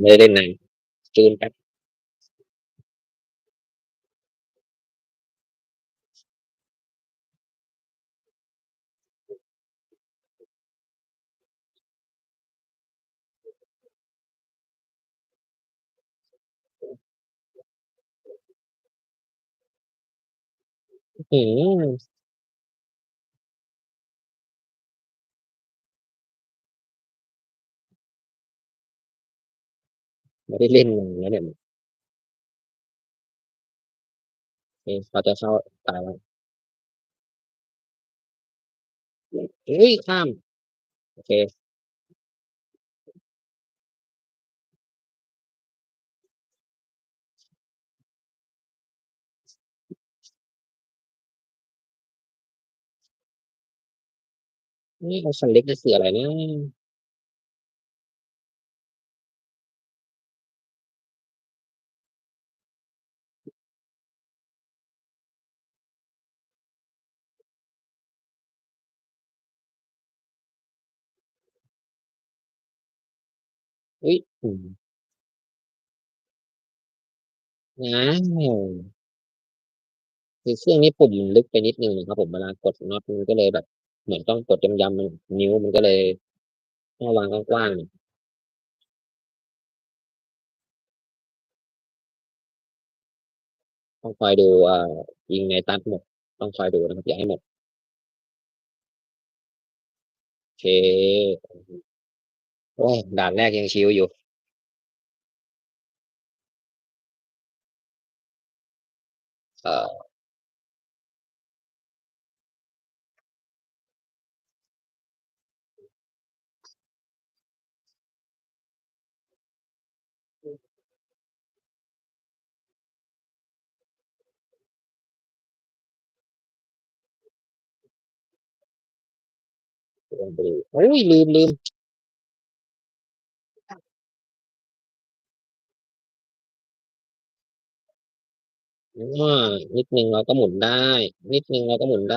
ไม่ได้เไม่ได้เล่นนานแล้วเนี่ยเอ๊ะเขาจะเข้าตายแล้วเฮ้ยข้าม โอเคนี่เอาสันเล็กจะเสืออะไรนะ อุ้ยอืมอ้าวคือเครื่องนี้ปุ่มมันลึกไปนิดนึงนะครับผมเวลากดน็อตมันก็เลยแบบ เหมือนต้องกดย้ำๆมันนิ้วมันก็เลยต้องวางกว้างๆ ต้องคอยดูเอ่อยิงในตัดหมด ต้องคอยดูนะครับ อย่าให้หมด โอเค โอ้ยด่านแรกยังชิวอยู่ เอ่อลองไปดูโอ้ยลืมลืม อ่านิดนึงเราก็หมุนได้ นิดนึงเราก็หมุนได้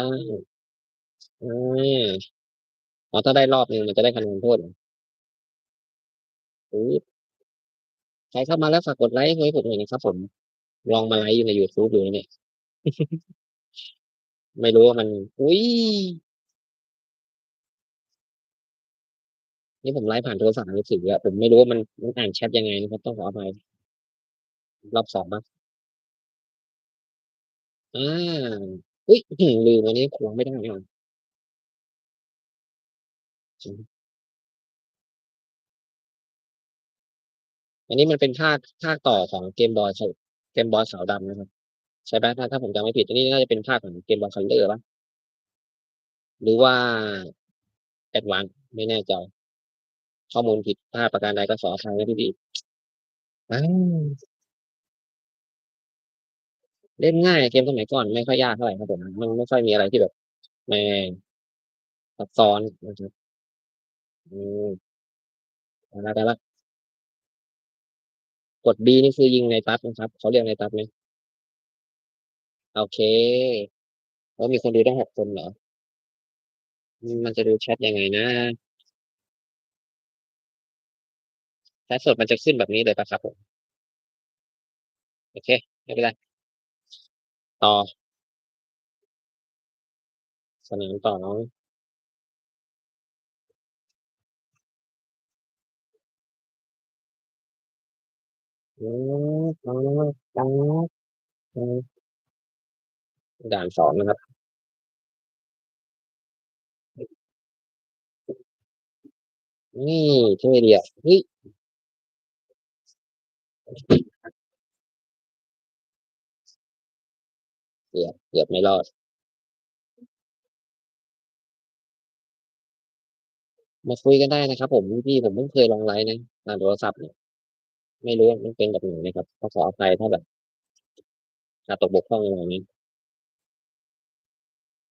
อ่าอ๋อถ้าได้รอบนึงมันจะได้คะแนนโทษใครเข้ามาแล้วฝากกดไลค์ให้ผมหน่อยนะครับผม ลองมาไลค์อยู่ใน YouTube อยู่นะเนี่ยไม่รู้ว่ามัน อุ๊ยนี่ผมไลฟ์ผ่านโทรศัพท์มือถืออะผมไม่รู้ว่ามันมันอ่านแชทยังไงนะครับต้องขออภัยรอบสองมั้ง อา อุ๊ย อื้อฮือ ลืมอันนี้ควงไม่ได้นี่หว่าจริงอันนี้มันเป็นภาค ภาคต่อของเกมบอยขเกมบอยขาวดำนะครับ ใช่เปล่าถ้า ถ้าผมจำไม่ผิด อันนี้น่าจะเป็นภาคของเกมบอยคัลเลอร์เปล่า หรือว่า Advance ไม่แน่ใจ ข้อมูลผิดพลาดประการใดก็ขออภัยนะพี่ ๆ อา เล่นง่ายเกมสมัยก่อนไม่ค่อยยากเท่าไหร่ครับผมมันไม่ค่อยมีอะไรที่แบบแม่ซับซ้อนนะครับอืมได้แล้วๆกด B นี่คือยิงในตัดนะครับเขาเรียกในตัดไหมโอเคแล้วมีคนดูตั้ง6คนเหรอ มันจะดูแชตยังไงนะแชตสดมันจะขึ้นแบบนี้เลยปล่าครับผม โอเค ไม่เป็นไร ต่อ สนามต่อเนาะอืม อ๋ออ๋ออืม ด่าน 2 นะครับ นี่ เท่ดีอะ เฮ้ย เกือบเกือบไม่รอด มาคุยกันได้นะครับ ผมพี่ผมเพิ่งเคยลองไลฟ์นะทางโทรศัพท์เนี่ยไม่รู้มันเป็นแบบไหนนะครับก็ขออภัยถ้าแบบขาตกบกพร่องอะไรงี้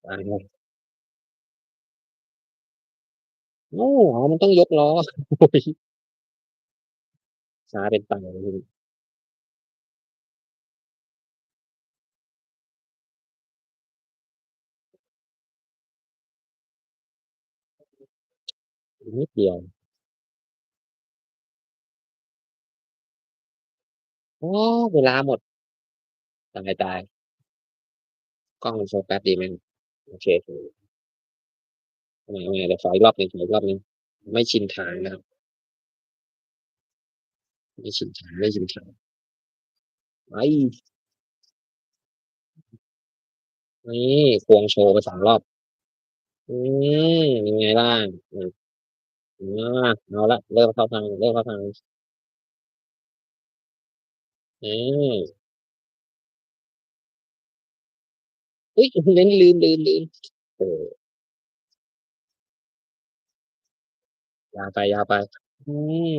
อาโอ้อ๋อมันต้องยกล้อโอ้โฮช้าเป็นตา นิดเดียวโอ้เวลาหมด ตายตายกล้องมันโฟกัสดีไหมโอเคไม่ไม่เดี๋ยวขออีกรอบหนึ่งขออีกรอบหนึ่งไม่ชินทางนะครัไม่ชินทางไม่ชินทางไปนี่ควงโชว์ไปสามรอบ อืมยังไงล่ะ อืมอา เอาละเริ่มเข้าทาง เริ่มเข้าทางอืมอุ๊ย เน้น ลืม ลืม ลืมโอ้ยาวไป ยาวไป อืม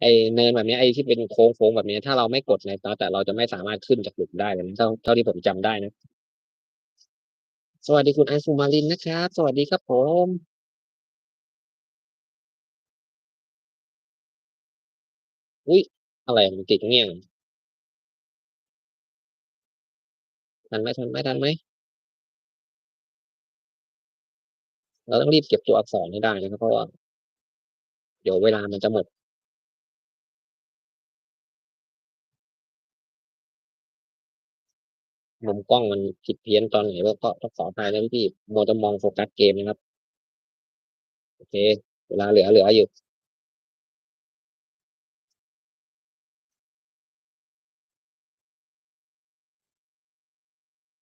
ไอ้เนินแบบนี้ไอ้ที่เป็นโค้ง ๆ แบบนี้ถ้าเราไม่กดในสตาร์ตอะ เราจะไม่สามารถขึ้นจากหลุมได้เลยนะ เท่า เท่าที่ผมจำได้นะ สวัสดีคุณไอังสุมารินนะครับ สวัสดีครับผมอุ๊ยอะไรมันติดตรงเนี้ยทันไหมทันไหมทันไหมเราต้องรีบเก็บตัวอักษรให้ได้นะครับเพราะว่าเดี๋ยวเวลามันจะหมด มุมกล้องมันผิดเพี้ยนตอนไหนก็ก็ต้องขออภัยนะพี่มัวแต่มองโฟกัสเกมนะครับ โอเค เวลาเหลือเหลืออยู่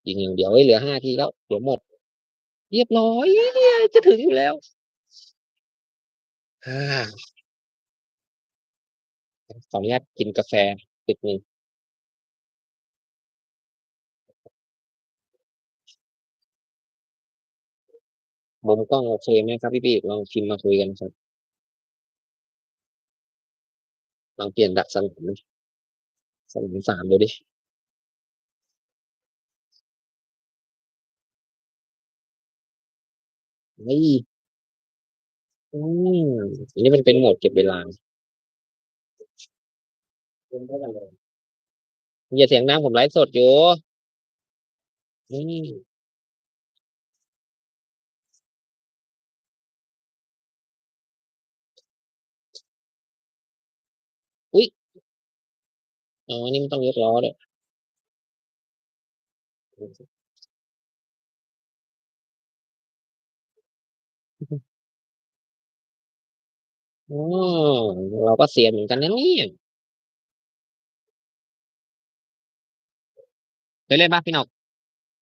ยิงอย่างเดียวเฮ้เหลือ5นาทีแล้วเดี๋ยวหมด เรียบร้อยจะถึงอยู่แล้วอาขออนุญาตกินกาแฟนิดหนึ่ง มุมกล้องโอเคไหมครับพี่ๆลองพิมพ์มาคุยกันครับลองเปลี่ยนดักสนามสนามสามดูดิเฮ้ยอืมอันนี้มันเป็นโหมดเก็บเวลาอย่าเสียงดังผมไลฟ์สดอยู่อื อ๋ออันนี้มันต้องยกล้อด้วยอ๋อเราก็เซียนเหมือนกันนะเนี่ยเคยเล่นเปล่าพี่หนก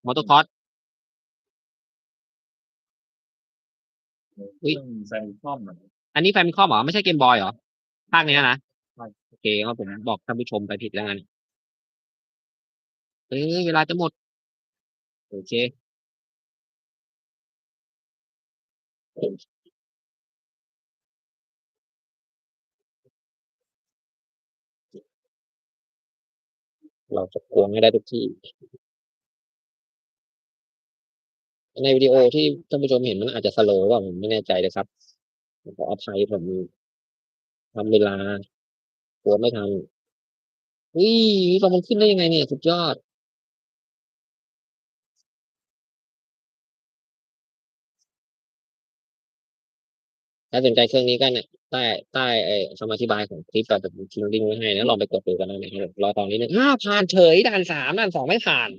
Motocross อุ๊ย Famicom อะอันนี้ Famicom เหรอ ไม่ใช่เกมบอยเหรอ ภาคเนี้ยนะใช่โอ เคงั้นผมบอกท่านผู้ชมไปผิดแล้วงั้นเฮ้ยเวลาจะหมด โอเคเราจะควงให้ได้ทุกที่ ในวิดีโอที่ท่านผู้ชมเห็นมันอาจจะสโลว์เปล่าผมไม่แน่ใจเลยครับขออภัยผมทำเวลา กลัวไม่ทันอุ๊ยตอนมันขึ้นได้ยังไงเนี่ย สุดยอด ถ้าสนใจเครื่องนี้ก็เนี่ยใต้ใต้ไอ้คำอธิบายของคลิปอะผมทิ้งลิงก์ไว้ให้นะลองไปกดดูกันได้นะครับรอตอนนิดหนึ่งอ้าวผ่านเฉยด่าน3ด่าน2ไม่ผ่าน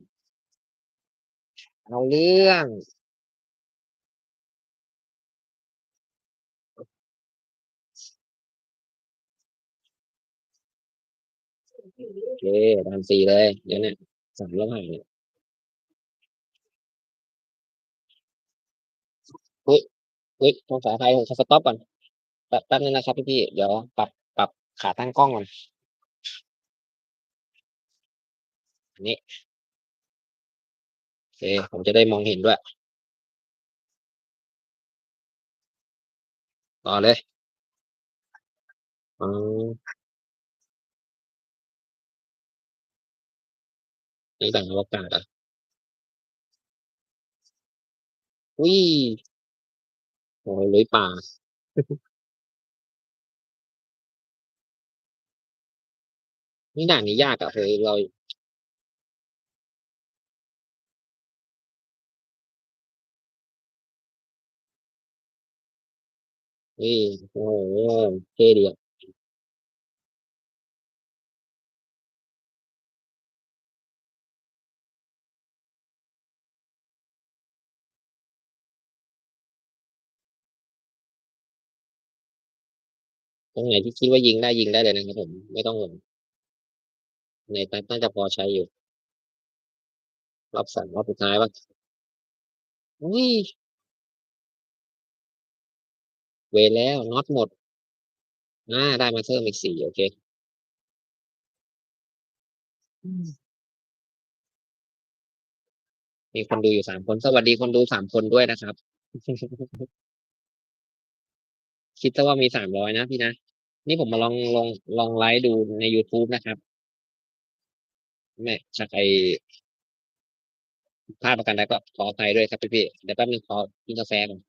เอาเรื่อง เคด่าน4เลยเดี๋ยวเนี่ย3แล้วผ่านเนี่ยอุ๊ยอุ๊ยต้องขออภัยผมขอสต็อปก่อนแป๊บแป๊บนึงนะครับพี่ๆเดี๋ยวปรับปรับขาตั้งกล้องก่อนอันนี้โอเคผมจะได้มองเห็นด้วยต่อเลยอ๋ อนี่ด่านอวกาศเหรออุ๊ยโอ้โฮลุยป่านี่ด่านนี้ยากอะเฮ้ยเรานี่โอ้โหเท่ดีอะ รงไหนที่คิดว่ายิงได้ยิงได้เลยนะครับผมไม่ต้องห่วงในตัน่าจะพอใช้อยู่ รอบสองรอบสุดท้ายป่ะอุ้ย เวแล้วน็อตหมดอ่าได้มาเพิ่มอีกสี่โอเคมีคนดูอยู่สามคน สวัสดีคนดูสามคนด้วยนะครับ คิดซะว่ามีสามร้อยนะพี่นะ นี่ผมมาลองลองลองไลฟ์ดูใน YouTube นะครับแม่ชักไอพลาดประกันใดก็ขออภัยด้วยครับพี่พี่เดี๋ยวแป๊บนึงขอกินกาแฟก่อน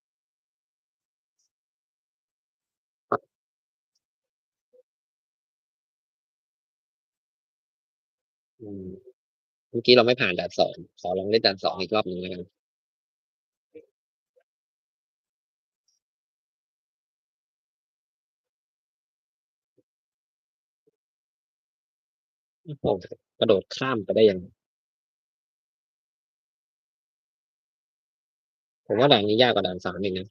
เมื่อกี้เราไม่ผ่านด่านสองขอลองเล่นด่านสองอีกรอบหนึ่งแล้วกัน โอ้โหกระโดดข้ามไปได้ยังไงผมว่าด่านนี้ยากกว่าด่านสามอีกนะ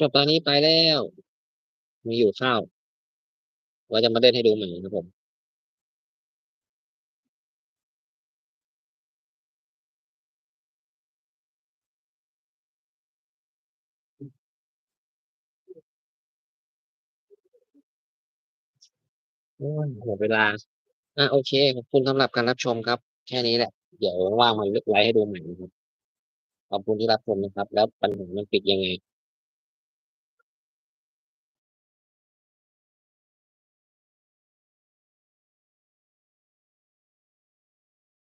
จบตอนนี้ไปแล้ว มีอยู่ข้าวว่าจะมาเล่นให้ดูใหม่นะครับผมโอ้ยหมดเวลา อะโอเค ขอบคุณสำหรับการรับชมครับ แค่นี้แหละ เดี๋ยวว่างมาไลฟ์ให้ดูใหม่นะครับ ขอบคุณที่รับชมนะครับ แล้วปัญหามันปิดยังไง